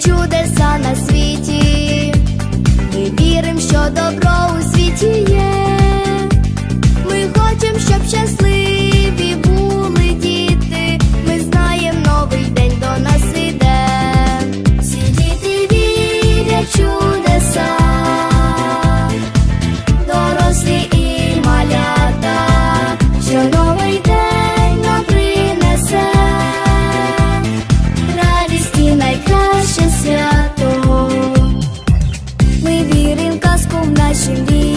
чудеса на світі, ми віримо, що добро. 那是你。